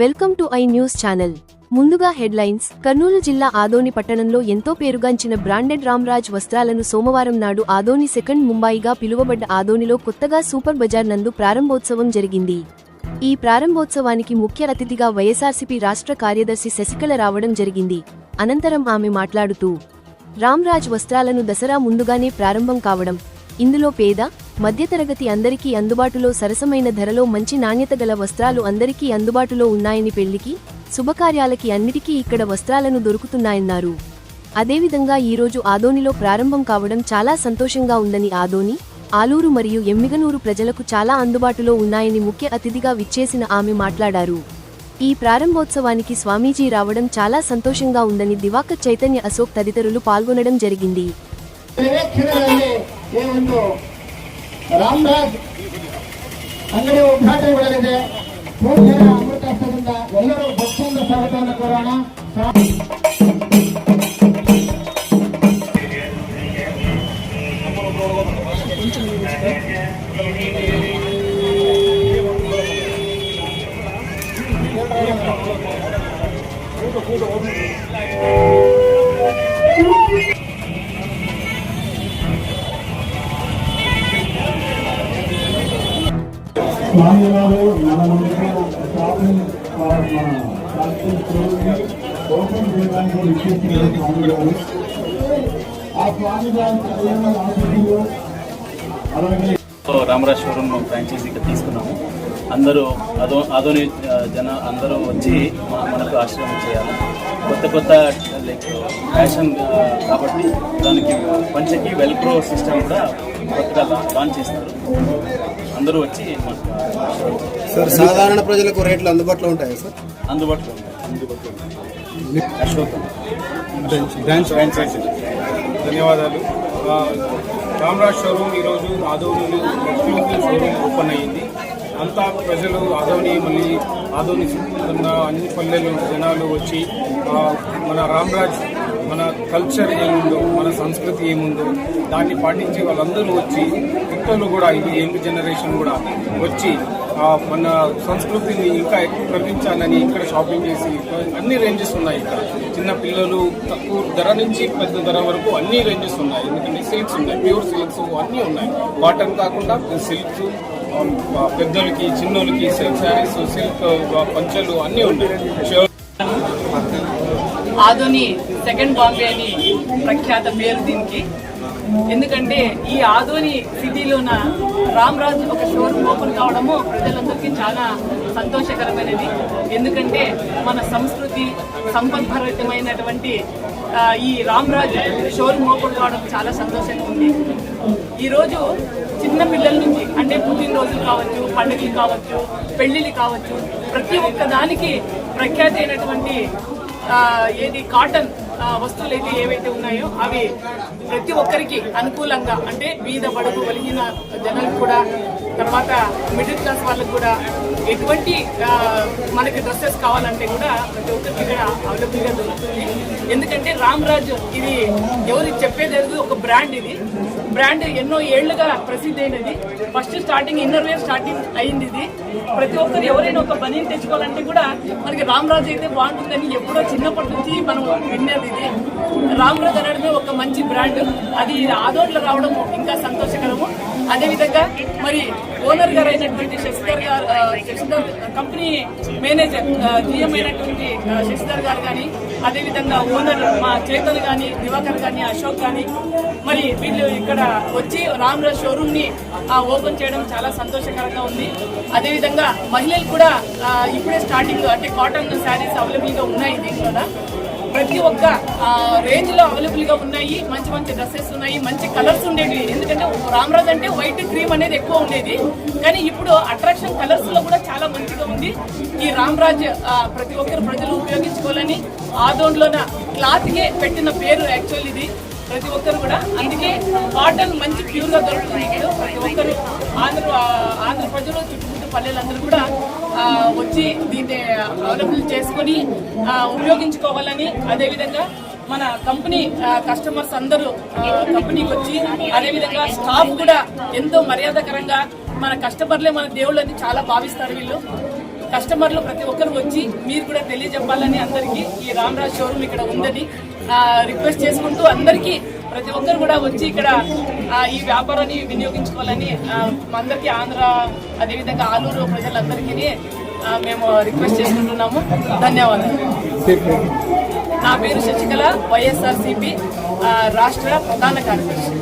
Welcome to I news channel. ముందుగా headlines Kurnool జిల్లా ఆదోని పట్టణంలో ఎంతో పేరుగాంచిన బ్రాండెడ్ రామ్రాజ్ వస్త్రాలను సోమవారం నాడు ఆదోని సెకండ్ ముంబాయిగా పిలువబడ్డ ఆదోనిలో కొత్తగా సూపర్ బజార్ నందు ప్రారంభోత్సవం జరిగింది. ఈ ప్రారంభోత్సవానికి ముఖ్య అతిథిగా వైఎస్ఆర్సీపీ రాష్ట్ర కార్యదర్శి శశికళ రావడం జరిగింది. అనంతరం ఆమె మాట్లాడుతూ రామ్రాజ్ వస్త్రాలను దసరా ముందుగానే ప్రారంభం కావడం ఇందులో పేద మధ్యతరగతి అందరికీ అందుబాటులో సరసమైన ధరలో మంచి నాణ్యత గల వస్త్రాలు అందరికీ అందుబాటులో ఉన్నాయని పెళ్ళికి శుభకార్యాలకి అన్నిటికీ ఇక్కడ వస్త్రాలను దొరుకుతున్నాయన్నారు. అదేవిధంగా ఈరోజు ఆదోనిలో ప్రారంభం కావడం చాలా సంతోషంగా ఉందని ఆదోని ఆలూరు మరియు ఎమ్మిగనూరు ప్రజలకు చాలా అందుబాటులో ఉన్నాయని ముఖ్య అతిథిగా విచ్చేసిన ఆమె మాట్లాడారు. ఈ ప్రారంభోత్సవానికి స్వామీజీ రావడం చాలా సంతోషంగా ఉందని దివాకర్ చైతన్య అశోక్ తదితరులు పాల్గొనడం జరిగింది ನಿರೀಕ್ಷಣೆಯಲ್ಲಿ ಈ ಒಂದು ರಾಮರಾಜ್ ಅಂಗಡಿ ಉದ್ಘಾಟನೆಗೊಳ್ಳಲಿದೆ ಪೂಜ್ಯರ ಅಮೃತಾಸ್ತ್ರದಿಂದ ಎಲ್ಲರೂ ಭಕ್ತಿಯಿಂದ ಸ್ವಾಗತವನ್ನು ಕೋರೋಣ స్వామివారు మన ముందుకు షాపింగ్ ఓపెన్ చేయడానికి ఆ కళ్యాణ ఫ్రాంచైజీగా తీసుకున్నాము. అందరూ అదో అదోని జన అందరూ వచ్చి మ- మనకు ఆశ్రయం చేయాలి. కొత్త కొత్త లైక్ ఫ్యాషన్ కాబట్టి దానికి పంచకి వెల్క్రో సిస్టమ్ కూడా కొత్తగా లాంచ్ చేస్తారు. అందరూ వచ్చి. సార్ సాధారణ ప్రజలకు రేట్లు అందుబాటులో ఉంటాయా సార్? అందుబాటులో ఉంటాయి. అందుబాటులో అశోక్. ఫ్రాంచైజీ ధన్యవాదాలు. రామరాజ్ షోరూమ్ ఈరోజు ఆదోనిలో షోరూమ్ ఓపెన్ అయ్యింది. అంతా ప్రజలు ఆదోని మళ్ళీ ఆదోని ఉన్న అన్ని పల్లెలు జనాలు వచ్చి మన రామ్రాజ్ మన కల్చర్ ఏముందో మన సంస్కృతి ఏముందో దాన్ని పాటించి వాళ్ళందరూ వచ్చి కొత్తలు కూడా ఇది యంగ్ జనరేషన్ కూడా వచ్చి మన సంస్కృతిని ఇంకా ఎక్కువ ప్రకటించాలని ఇక్కడ షాపింగ్ చేసి అన్ని రేంజెస్ ఉన్నాయి ఇక్కడ. చిన్న పిల్లలు తక్కువ ధర నుంచి పెద్ద ధర వరకు అన్ని రేంజెస్ ఉన్నాయి. ఎందుకంటే సిల్క్స్ ఉన్నాయి ప్యూర్ సిల్క్స్ అన్నీ ఉన్నాయి. కాటన్ కాకుండా సిల్క్స్ పెద్దలకి చిన్నోళ్ళకి సిల్క్ శారీస్ సిల్క్ పంచలు అన్నీ ఉంటాయి. షో- ఆదోని సెకండ్ బాంబే అని ప్రఖ్యాత పేరు దీనికి. ఎందుకంటే ఈ ఆదోని సిటీలోన రామ్రాజ్ ఒక షోరూమ్ ఓపెన్ కావడము ప్రజలందరికీ చాలా సంతోషకరమైనది. ఎందుకంటే మన సంస్కృతి సంపద్భరితమైనటువంటి ఈ రామ్రాజ్ షోరూమ్ ఓపెన్ కావడం చాలా సంతోషంగా ఉంది. ఈరోజు చిన్న పిల్లల నుంచి అంటే పుట్టినరోజులు కావచ్చు పండుగలు కావచ్చు పెళ్ళిళ్ళు కావచ్చు ప్రతి ఒక్క దానికి ప్రఖ్యాతి అయినటువంటి ఏది కాటన్ వస్తువులు అయితే ఏవైతే ఉన్నాయో అవి ప్రతి ఒక్కరికి అనుకూలంగా అంటే బీద బడుగు కలిగిన జనాలు కూడా తర్వాత మిడిల్ క్లాస్ వాళ్ళకు కూడా ఎటువంటి మనకి డ్రెస్సెస్ కావాలంటే కూడా ప్రతి ఒక్కరికి ఇక్కడ అవైలబుల్గా దొరుకుతుంది. ఎందుకంటే రామ్రాజ్ ఇది ఎవరికి చెప్పేది లేదు ఒక బ్రాండ్ ఇది. బ్రాండ్ ఎన్నో ఏళ్ళుగా ప్రసిద్ధి అయినది. First starting inner wear starting అయింది ఇది. ప్రతి ఒక్కరు ఎవరైనా ఒక బనీని తెచ్చుకోవాలంటే కూడా మనకి రామ్రాజ్ అయితే బాగుంటుందని ఎప్పుడో చిన్నప్పటి నుంచి మనం విన్నది ఇది. రామ్ రాజ్ అనడమే ఒక మంచి బ్రాండ్. అది ఆదోట్లో రావడం ఇంకా సంతోషకరము. అదేవిధంగా మరి ఓనర్ గారు అయినటువంటి శశిధర్ గారు శశిధర్ కంపెనీ మేనేజర్ జిఎం అయినటువంటి శశిధర్ గారు కానీ అదేవిధంగా ఓనర్ మా చేతన్ కానీ దివాకర్ కానీ అశోక్ కానీ మరి వీళ్ళు ఇక్కడ వచ్చి రామ్రాజ్ షోరూమ్ని ఓపెన్ చేయడం చాలా సంతోషకరంగా ఉంది. అదేవిధంగా మహిళలు కూడా ఇప్పుడే స్టార్టింగ్ అంటే కాటన్ శారీస్ అవైలబుల్గా ఉన్నాయి దీంట్లో ప్రతి ఒక్క రేంజ్లో అవైలబుల్గా ఉన్నాయి. మంచి మంచి డ్రెస్సెస్ ఉన్నాయి. మంచి కలర్స్ ఉండేవి. ఎందుకంటే రామరాజ్ అంటే వైట్ క్రీమ్ అనేది ఎక్కువ ఉండేది. కానీ ఇప్పుడు అట్రాక్షన్ కలర్స్లో కూడా చాలా మంచిగా ఉంది. ఈ రామరాజ్ ప్రతి ఒక్కరు ప్రజలు ఉపయోగించుకోవాలని ఆదోన్లోన క్లాత్ కే పెట్టిన పేరు యాక్చువల్ ఇది. ప్రతి ఒక్కరు కూడా. అందుకే కాటన్ మంచి ప్యూర్గా దొరుకుతుంది. ప్రతి ఒక్కరు ఆంధ్ర ఆంధ్ర పల్లెలందరూ కూడా వచ్చి దీన్ని అవైలబుల్ చేసుకొని ఉపయోగించుకోవాలని అదేవిధంగా మన కంపెనీ కస్టమర్స్ అందరూ కంపెనీకి వచ్చి అదేవిధంగా స్టాఫ్ కూడా ఎంతో మర్యాదకరంగా మన కస్టమర్లే మన దేవుళ్ళని చాలా భావిస్తారు వీళ్ళు. కస్టమర్లు ప్రతి ఒక్కరు వచ్చి మీరు కూడా తెలియజెప్పాలని అందరికీ ఈ రామరాజ్ షోరూమ్ ఇక్కడ ఉందని రిక్వెస్ట్ చేసుకుంటూ అందరికీ ప్రతి ఒక్కరు కూడా వచ్చి ఇక్కడ ఆ, ఈ వ్యాపారాన్ని వినియోగించుకోవాలని ఆ, అందరికీ ఆంధ్ర అదేవిధంగా ఆలూరు ప్రజలందరికీ మేము రిక్వెస్ట్ చేసుకుంటున్నాము ధన్యవాదాలు. నా పేరు శశికళ వైఎస్ఆర్సిపి రాష్ట్ర ప్రధాన కార్యదర్శి.